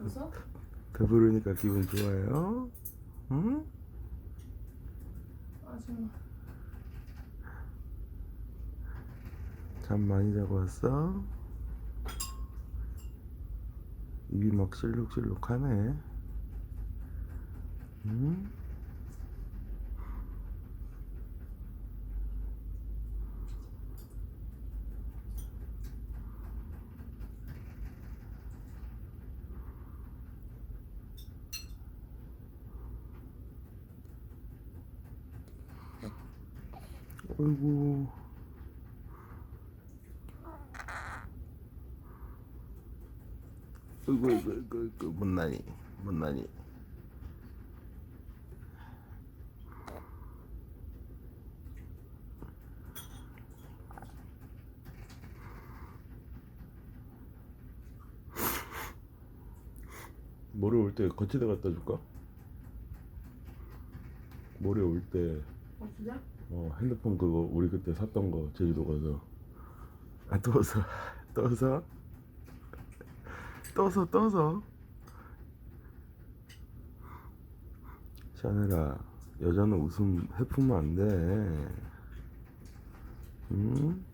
웃어? 배부르니까 기분 좋아요? 응? 아줌마. 잠 많이 자고 왔어? 입이 막 실룩실룩하네. 응? 어이구. 어이구, 어이구, 어이구, 어이구, 못나니, 못나니. 모레 올 때 거치대 갖다 줄까? 모레 올때 어? 어, 핸드폰 그거 우리 그때 샀던 거 제주도 가서 아 떠서 떠서 떠서 떠서 샤넬아 여자는 웃음 해프면 안돼 응?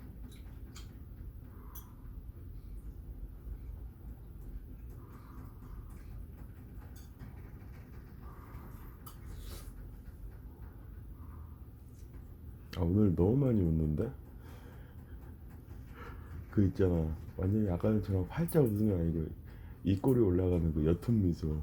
아 오늘 너무 많이 웃는데? 그 있잖아 완전히 아까처럼 활짝 웃으면 아니고 입꼬리 올라가는 그 옅은 미소